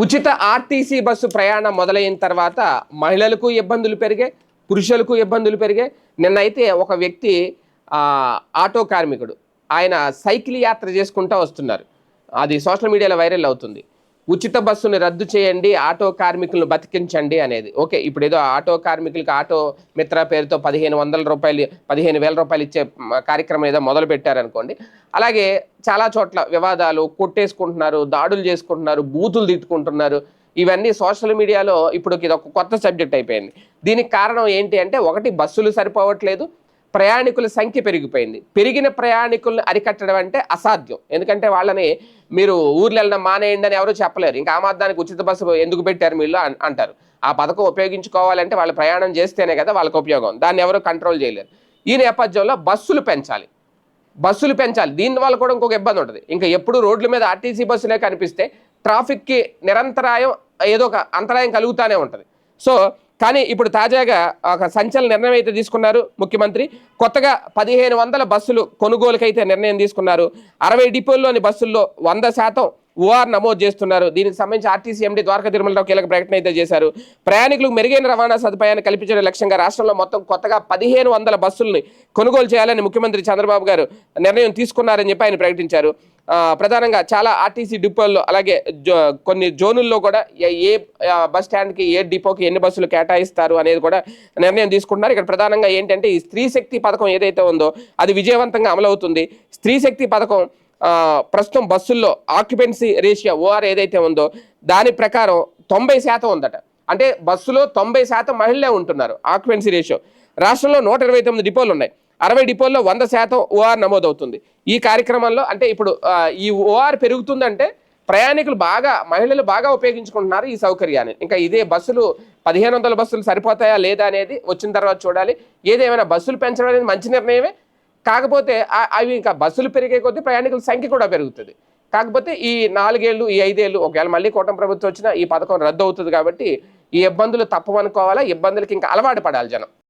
ఉచిత RTC bus ప్రయాణం మొదలైన తర్వాత మహిళలకు ఇబ్బందులు పెరిగాయి పురుషులకు ఇబ్బందులు పెరిగాయి. నిన్నైతే ఒక వ్యక్తి ఆటో కార్మికుడు ఆయన సైకిల్ యాత్ర చేసుకుంటూ వస్తున్నారు. అది సోషల్ మీడియాలో వైరల్ అవుతుంది. ఉచిత బస్సును రద్దు చేయండి ఆటో కార్మికులను బతికించండి అనేది. ఓకే ఇప్పుడు ఏదో ఆటో కార్మికులకు ఆటో మిత్ర పేరుతో పదిహేను వందల రూపాయలు పదిహేను వేల రూపాయలు ఇచ్చే కార్యక్రమం ఏదో మొదలు పెట్టారనుకోండి అలాగే చాలా చోట్ల వివాదాలు కొట్టేసుకుంటున్నారు దాడులు చేసుకుంటున్నారు బూతులు తిట్టుకుంటున్నారు. ఇవన్నీ సోషల్ మీడియాలో ఇప్పుడు ఇది ఒక కొత్త సబ్జెక్ట్ అయిపోయింది. దీనికి కారణం ఏంటి అంటే ఒకటి బస్సులు సరిపోవట్లేదు ప్రయాణికుల సంఖ్య పెరిగిపోయింది. పెరిగిన ప్రయాణికులను అరికట్టడం అంటే అసాధ్యం. ఎందుకంటే వాళ్ళని మీరు ఊర్లు వెళ్ళడం మానేయండి అని ఎవరూ చెప్పలేరు. ఇంకా ఆమాదానికి మాత్రానికి ఉచిత బస్సు ఎందుకు పెట్టారు మీరు అంటారు. ఆ పథకం ఉపయోగించుకోవాలంటే వాళ్ళు ప్రయాణం చేస్తేనే కదా వాళ్ళకి ఉపయోగం దాన్ని ఎవరు కంట్రోల్ చేయలేరు. ఈ నేపథ్యంలో బస్సులు పెంచాలి. బస్సులు పెంచాలి. దీనివల్ల కూడా ఇంకొక ఇబ్బంది ఉంటుంది. ఇంకా ఎప్పుడు రోడ్ల మీద ఆర్టీసీ బస్సులే కనిపిస్తే ట్రాఫిక్కి నిరంతరాయం ఏదో ఒక అంతరాయం కలుగుతూనే ఉంటుంది. సో కానీ ఇప్పుడు తాజాగా ఒక సంచలన నిర్ణయం అయితే తీసుకున్నారు ముఖ్యమంత్రి. కొత్తగా పదిహేను వందల బస్సులు కొనుగోలుకైతే నిర్ణయం తీసుకున్నారు. అరవై డిపోల్లోని బస్సుల్లో వంద శాతం ఓఆర్ నమోదు చేస్తున్నారు. దీనికి సంబంధించి ఆర్టీసీ ఎండి ద్వారకా తిరుమలరావు కీలక ప్రకటన అయితే చేశారు. ప్రయాణికులకు మెరుగైన రవాణా సదుపాయాన్ని కల్పించడం లక్ష్యంగా రాష్ట్రంలో మొత్తం కొత్తగా పదిహేను వందల బస్సుల్ని కొనుగోలు చేయాలని ముఖ్యమంత్రి చంద్రబాబు గారు నిర్ణయం తీసుకున్నారని చెప్పి ఆయన ప్రకటించారు. ప్రధానంగా చాలా ఆర్టీసీ డిపోల్లో అలాగే జో కొన్ని జోనుల్లో కూడా ఏ- బస్ స్టాండ్కి ఏ డిపోకి ఎన్ని బస్సులు కేటాయిస్తారు అనేది కూడా నిర్ణయం తీసుకుంటున్నారు. ఇక్కడ ప్రధానంగా ఏంటంటే ఈ స్త్రీ శక్తి పథకం ఏదైతే ఉందో అది విజయవంతంగా అమలవుతుంది. స్త్రీ శక్తి పథకం ప్రస్తుతం బస్సుల్లో ఆక్యుపెన్సీ రేషియో ఓఆర్ ఏదైతే ఉందో దాని ప్రకారం తొంభై శాతం ఉందట. అంటే బస్సులో తొంభై శాతం మహిళలే ఉంటున్నారు ఆక్యుపెన్సీ రేషియో రాష్ట్రంలో నూట ఇరవై తొమ్మిది డిపోలు ఉన్నాయి. అరవై డిపోల్లో వంద శాతం ఓఆర్ నమోదవుతుంది. ఈ కార్యక్రమంలో అంటే ఇప్పుడు ఈ ఓఆర్ పెరుగుతుందంటే ప్రయాణికులు బాగా మహిళలు బాగా ఉపయోగించుకుంటున్నారు ఈ సౌకర్యాన్ని. ఇంకా ఇదే బస్సులు పదిహేను వందల బస్సులు సరిపోతాయా లేదా అనేది వచ్చిన తర్వాత చూడాలి. ఏదేమైనా బస్సులు పెంచడం అనేది మంచి నిర్ణయమే. కాకపోతే అవి ఇంకా బస్సులు పెరిగే కొద్దీ ప్రయాణికుల సంఖ్య కూడా పెరుగుతుంది. కాకపోతే ఈ నాలుగేళ్ళు ఈ ఐదేళ్ళు ఒకవేళ మళ్ళీ కూటమి ప్రభుత్వం వచ్చినా ఈ పథకం రద్దు అవుతుంది కాబట్టి ఈ ఇబ్బందులు తప్పవనుకోవాలా? ఇబ్బందులకి ఇంకా అలవాటు పడాలి జనం.